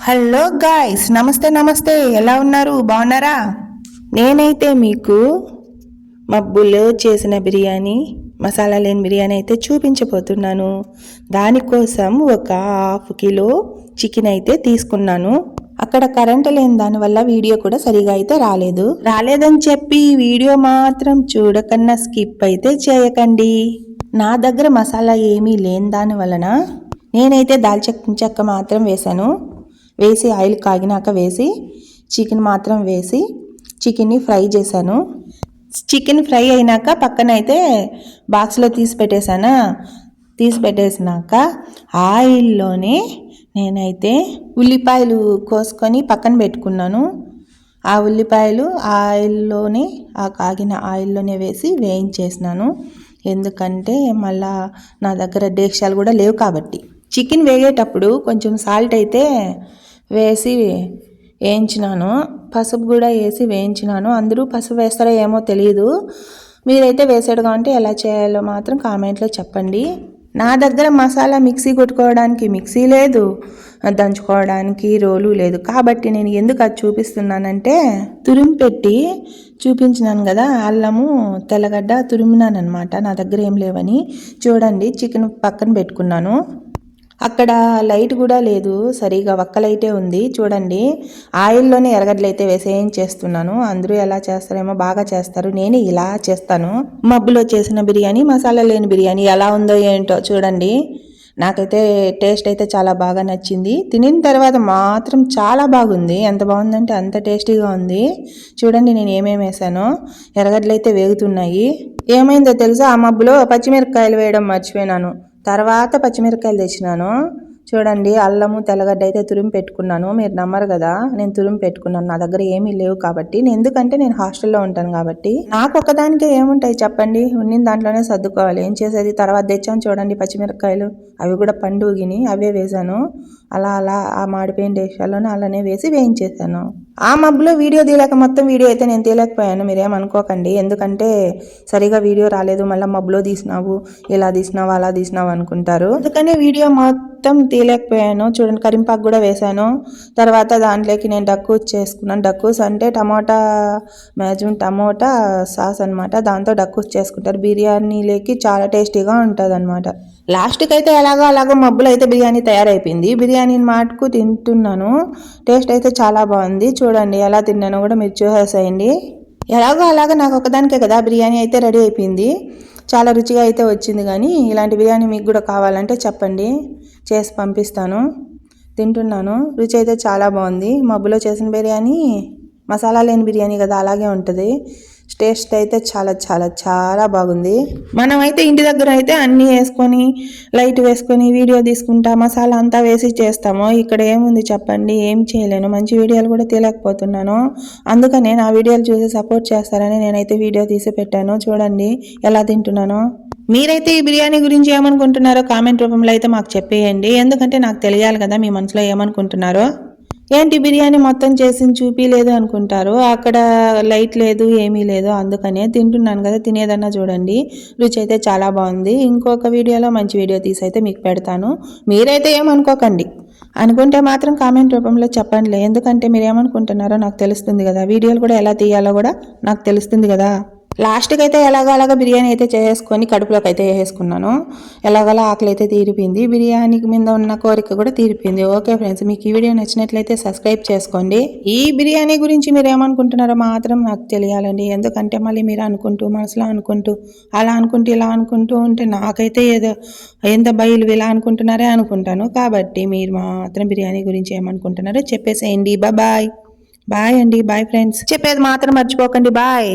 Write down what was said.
Hello guys నమస్తే నమస్తే. ఎలా ఉన్నారు? బాగున్నారా? నేనైతే మీకు మబ్బులు చేసిన బిర్యానీ మసాలా లేని బిర్యానీ అయితే చూపించబోతున్నాను. దానికోసం ఒక హాఫ్ కిలో చికెన్ అయితే తీసుకున్నాను. అక్కడ కరెంట్ లేని దానివల్ల వీడియో కూడా సరిగా అయితే రాలేదు. రాలేదని చెప్పి వీడియో మాత్రం చూడకన్నా స్కిప్ అయితే చేయకండి. నా దగ్గర మసాలా ఏమీ లేని దాని వలన నేనైతే దాల్చిన చెక్క మాత్రం వేశాను. వేసి ఆయిల్ కాగినాక వేసి చికెన్ మాత్రం వేసి చికెన్ని ఫ్రై చేశాను. చికెన్ ఫ్రై అయినాక పక్కన అయితే బాక్స్లో తీసి పెట్టేశానా? తీసి పెట్టేసినాక ఆయిల్లోనే నేనైతే ఉల్లిపాయలు కోసుకొని పక్కన పెట్టుకున్నాను. ఆ ఉల్లిపాయలు ఆయిల్లోనే ఆ కాగిన ఆయిల్లోనే వేసి వేయించేసినాను. ఎందుకంటే మళ్ళా నా దగ్గర డేక్షాలు కూడా లేవు కాబట్టి. చికెన్ వేగేటప్పుడు కొంచెం సాల్ట్ అయితే వేసి వేయించినాను. పసుపు కూడా వేసి వేయించినాను. అందరూ పసుపు వేస్తారో ఏమో తెలియదు మీరైతే వేసాడు కాబట్టి ఎలా చేయాలో మాత్రం కామెంట్లో చెప్పండి. నా దగ్గర మసాలా మిక్సీ కొట్టుకోవడానికి మిక్సీ లేదు దంచుకోవడానికి రోలు లేదు. కాబట్టి నేను ఎందుకు అది చూపిస్తున్నానంటే తురిమి పెట్టి చూపించినాను కదా అల్లము తెల్లగడ్డ తురిమినాను అనమాట నా దగ్గర ఏం లేవని చూడండి. చికెన్ పక్కన పెట్టుకున్నాను. అక్కడ లైట్ కూడా లేదు. సరిగా ఒక్క లైటే ఉంది. చూడండి. ఆయిల్లోనే ఎరగడ్డలు అయితే వేసి చేస్తున్నాను. అందరూ ఎలా చేస్తారేమో బాగా చేస్తారు. నేను ఇలా చేస్తాను. మబ్బులో చేసిన బిర్యానీ మసాలా లేని బిర్యానీ ఎలా ఉందో ఏంటో చూడండి. నాకైతే టేస్ట్ అయితే చాలా బాగా నచ్చింది. తినిన తర్వాత మాత్రం చాలా బాగుంది. ఎంత బాగుందంటే అంత టేస్టీగా ఉంది. చూడండి నేను ఏమేమి వేసానో. ఎర్రగడ్డలు అయితే వేగుతున్నాయి. ఏమైందో తెలుసా? ఆ మబ్బులో పచ్చిమిరపకాయలు వేయడం మర్చిపోయినాను. తర్వాత పచ్చిమిరపకాయలు తెచ్చినాను. చూడండి అల్లము తెల్లగడ్డ అయితే తురిమి పెట్టుకున్నాను. మీరు నమ్మరు కదా నేను తురిమి పెట్టుకున్నాను. నా దగ్గర ఏమీ లేవు కాబట్టి. నేను ఎందుకంటే నేను హాస్టల్లో ఉంటాను కాబట్టి. నాకు ఒకదానికే ఏముంటాయి చెప్పండి? ఉన్న దాంట్లోనే సర్దుకోవాలి. ఏం చేసేది? తర్వాత తెచ్చాను చూడండి పచ్చిమిరపకాయలు. అవి కూడా పండుగిని అవే వేసాను అలా అలా ఆ మాడిపోయిన దేశాల్లోనే అలానే వేసి వేయించేశాను. ఆ మబ్బులో వీడియో తీయలేక మొత్తం వీడియో అయితే నేను తీయలేకపోయాను. మీరేమనుకోకండి ఎందుకంటే సరిగా వీడియో రాలేదు. మళ్ళీ మబ్బులో తీసినావు ఇలా తీసినావు అలా తీసినావు అనుకుంటారు. అందుకనే వీడియో మొత్తం తీయలేకపోయాను. చూడండి కరింపాకు కూడా వేశాను తర్వాత దాంట్లోకి నేను డక్కూస్ చేసుకున్నాను. డక్కూస్ అంటే టమోటా మ్యాక్సిమం టమోటా సాస్ అనమాట దాంతో డక్కూస్ చేసుకుంటారు. బిర్యానీలోకి చాలా టేస్టీగా ఉంటుంది అనమాట లాస్ట్కి అయితే ఎలాగో అలాగో మబ్బులు అయితే బిర్యానీ తయారైపోయింది. బిర్యానీని మాటకు తింటున్నాను. టేస్ట్ అయితే చాలా బాగుంది. చూడండి ఎలా తిన్నానో కూడా మీరు చూసేసేయండి. ఎలాగో అలాగ నాకు ఒకదానికే కదా బిర్యానీ అయితే రెడీ అయిపోయింది. చాలా రుచిగా అయితే వచ్చింది కానీ ఇలాంటి బిర్యానీ మీకు కూడా కావాలంటే చెప్పండి. చేసి పంపిస్తాను. తింటున్నాను. రుచి అయితే చాలా బాగుంది. మబ్బులో చేసిన బిర్యానీ మసాలా లేని బిర్యానీ కదా అలాగే ఉంటుంది. టేస్ట్ అయితే చాలా చాలా చాలా బాగుంది. మనం అయితే ఇంటి దగ్గర అయితే అన్నీ వేసుకొని లైట్ వేసుకొని వీడియో తీసుకుంటా మసాలా అంతా వేసి చేస్తాము. ఇక్కడ ఏముంది చెప్పండి ఏం చేయలేను. మంచి వీడియోలు కూడా తీయలేకపోతున్నాను. అందుకనే నా వీడియోలు చూసి సపోర్ట్ చేస్తారని నేనైతే వీడియో తీసి పెట్టాను. చూడండి ఎలా తింటున్నానో. మీరైతే ఈ బిర్యానీ గురించి ఏమనుకుంటున్నారో కామెంట్ రూపంలో అయితే మాకు చెప్పేయండి. ఎందుకంటే నాకు తెలియాలి కదా మీ మనసులో ఏమనుకుంటున్నారో. ఏంటి బిర్యానీ మొత్తం చేసి చూపిలేదు అనుకుంటారు. అక్కడ లైట్ లేదు ఏమీ లేదు అందుకనే తింటున్నాను కదా తినేదన్నా చూడండి. రుచి అయితే చాలా బాగుంది. ఇంకొక వీడియోలో మంచి వీడియో తీసి అయితే మీకు పెడతాను. మీరైతే ఏమనుకోకండి. అనుకుంటే మాత్రం కామెంట్ రూపంలో చెప్పండి. ఎందుకంటే మీరు ఏమనుకుంటున్నారో నాకు తెలుస్తుంది కదా. వీడియోలు కూడా ఎలా తీయాలో కూడా నాకు తెలుస్తుంది కదా. లాస్ట్కి అయితే ఎలాగో బిర్యానీ అయితే చేసుకొని కడుపులోకి అయితే వేసుకున్నాను ఎలాగోలా ఆకలి అయితే తీరిపోయింది. బిర్యానీకి మీద ఉన్న కోరిక కూడా తీరిపోయింది. ఓకే ఫ్రెండ్స్ మీకు ఈ వీడియో నచ్చినట్లయితే సబ్స్క్రైబ్ చేసుకోండి. ఈ బిర్యానీ గురించి మీరు ఏమనుకుంటున్నారో మాత్రం నాకు తెలియాలండి. ఎందుకంటే మళ్ళీ మీరు అనుకుంటూ మనసులో అనుకుంటూ అలా అనుకుంటూ ఇలా అనుకుంటూ ఉంటే నాకైతే ఏదో ఎంత బయలు ఇలా అనుకుంటున్నారే అనుకుంటాను. కాబట్టి మీరు మాత్రం బిర్యానీ గురించి ఏమనుకుంటున్నారో చెప్పేసేయండి. బాయ్ బాయ్ అండి. Bye friends. చెప్పేది మాత్రం మర్చిపోకండి. బాయ్.